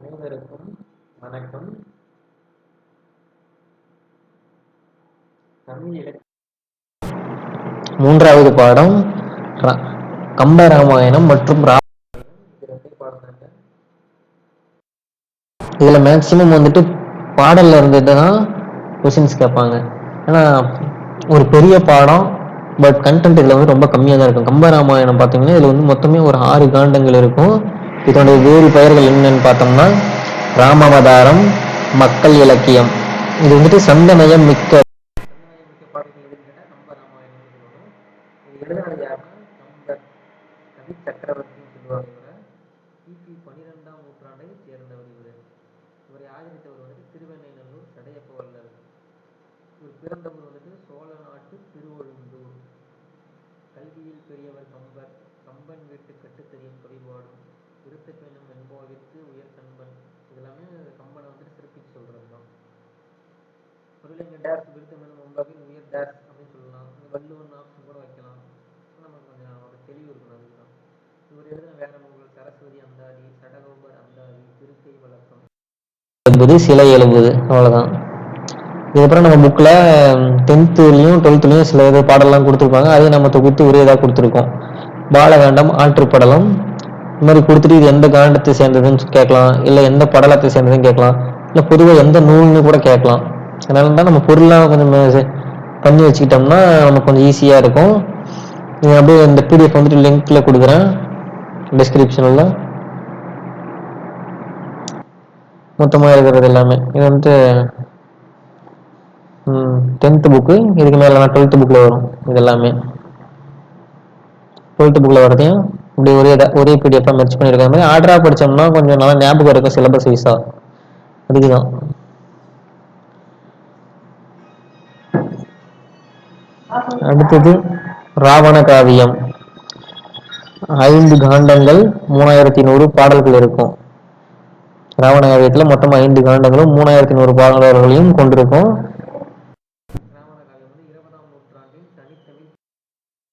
அனைவருக்கும் வணக்கம். தமிழ் மூன்றாவது பாடம் ரா- கம்பராமாயணம் மற்றும் இதில் மேக்ஸிமம் வந்துட்டு பாடல்ல இருந்துட்டு தான் கொஷின்ஸ் கேட்பாங்க. ஏன்னா ஒரு பெரிய பாடம் பட் கண்டென்ட் இதில் வந்து ரொம்ப கம்மியாக தான் இருக்கும். கம்பராமாயணம் பார்த்தீங்கன்னா இதில் வந்து மொத்தமே ஒரு ஆறு காண்டங்கள் இருக்கும். இதனுடைய வேறு பெயர்கள் என்னன்னு பார்த்தோம்னா ராமாவதாரம் மக்கள் இலக்கியம். இது வந்துட்டு சந்தமயம் மிக்க சக்கரவர்த்தின்னு சொல்லுவாங்க இவரை கிபி நூற்றாண்டை சேர்ந்தவர் இவர் இவரை ஆதரித்தவர் வந்துட்டு திருவெண்ணைநல்லூர் சடையப்ப வல்லர் இவர் பிறந்த ஊர் வந்துட்டு சோழ நாட்டு திருவழுந்தூர். கல்வியில் பெரியவர் கம்பர் கம்பன் வீட்டு கட்டு தெரியும் கவிபாடும் விருத்த பெண்ணும் என்போவிற்கு உயர் கண்பன் இதெல்லாமே கம்பனை வந்துட்டு சிறப்பிச்சு சொல்றது தான் பொருளிங்க டேஸ் விருத்தம் என்னும் முன்பாகில் உயர் டேஸ் அப்படின்னு சொல்லலாம். இந்த வள்ளுவன் ஆப்ஷன் கூட வைக்கலாம். நமக்கு கொஞ்சம் ஒரு தெளிவு இருக்கணும் அதுதான் இவர் எழுதின வேற நூல்கள் சரஸ்வதி அந்தாதி சடகோபர் அந்தாதி திருக்கை வழக்கம். எழுபது சிலை எழுபது அவ்வளோதான் இதுக்கப்புறம் நம்ம புக்கில் டென்த்துலேயும் டுவெல்த்துலேயும் சில இது பாடலாம் கொடுத்துருப்பாங்க. அதையும் நம்ம தொகுத்து ஒரே இதாக கொடுத்துருக்கோம். பாலகாண்டம் ஆற்றுப்படலம் இந்த மாதிரி கொடுத்துட்டு இது எந்த காண்டத்தை சேர்ந்ததுன்னு கேட்கலாம். இல்லை எந்த படலத்தை சேர்ந்ததுன்னு கேட்கலாம். இல்லை பொதுவாக எந்த நூல்னு கூட கேட்கலாம். அதனால தான் நம்ம பொருளாக கொஞ்சம் பண்ணி வச்சுக்கிட்டோம்னா நமக்கு கொஞ்சம் ஈஸியாக இருக்கும். நீங்கள் அப்படியே இந்த பிடிஎஃப் வந்துட்டு லிங்க்ல கொடுக்குறேன். டிஸ்கிரிப்ஷனில் மொத்தமாக இருக்கிறது எல்லாமே. இது வந்துட்டு டென்த்து புக்கு இதுக்கு மேலே டுவெல்த்து புக்கில் வரும். இது எல்லாமே. டுவெல்த்து புக்கில் வரதையும் இப்படி ஒரே ஒரே பிடிஎஃபாக மெர்ச் பண்ணியிருக்க மாதிரி ஆர்டராக படித்தோம்னா கொஞ்சம் நல்லா ஞாபகம் இருக்கும் சிலபஸ் வைஸாக அதுக்கு தான் அடுத்தது ராவண காவியம். ஐந்து காண்டங்கள் மூணாயிரத்தி நூறு பாடல்கள் இருக்கும். ராவண காவியத்தில் மொத்தம் ஐந்து காண்டங்களும் மூணாயிரத்தி நூறு பாடல்களையும் கொண்டிருக்கும்.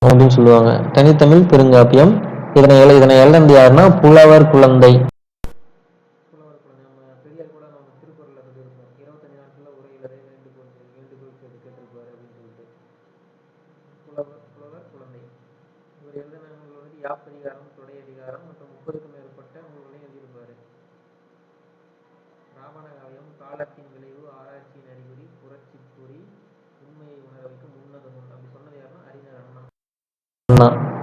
அப்படின்னு சொல்லுவாங்க. தனித்தமிழ் பெருங்காப்பியம் இதனை எழு இதனை எழுந்தது யாருன்னா புலவர் குழந்தை. நூல்கள் யாப்பதிகாரம் தொடையதிகாரம் மற்றும் முப்பதுக்கும் மேற்பட்ட நூல்களையும் எழுதியிருப்பாரு. ராவண காவியம் காலத்தின் விளைவு ஆராய்ச்சியின் அறிகுறி புரட்சி பொறி உண்மையை உணர வைக்கும் உன்னத நூல் அப்படி சொன்னது யாருன்னா அறிஞர் அண்ணா.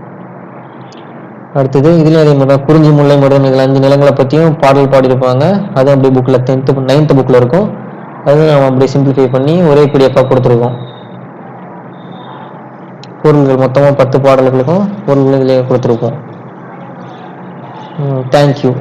அடுத்தது இதுலேயும் அதே மாதிரி தான் குறிஞ்சி முல்லை மருதம் இதில் அஞ்சு நிலங்களை பற்றியும் பாடல் பாடியிருப்பாங்க. அது அப்படியே புக்கில் டென்த்து நைன்த்து புக்கில் இருக்கும். அது நம்ம அப்படியே சிம்பிளிஃபை பண்ணி ஒரே பிடிஎஃபாக கொடுத்துருக்கோம். பொருள்கள் மொத்தமாக பத்து பாடல்களுக்கும் பொருள்கள் இதிலேயே கொடுத்துருக்கோம். தேங்க்யூ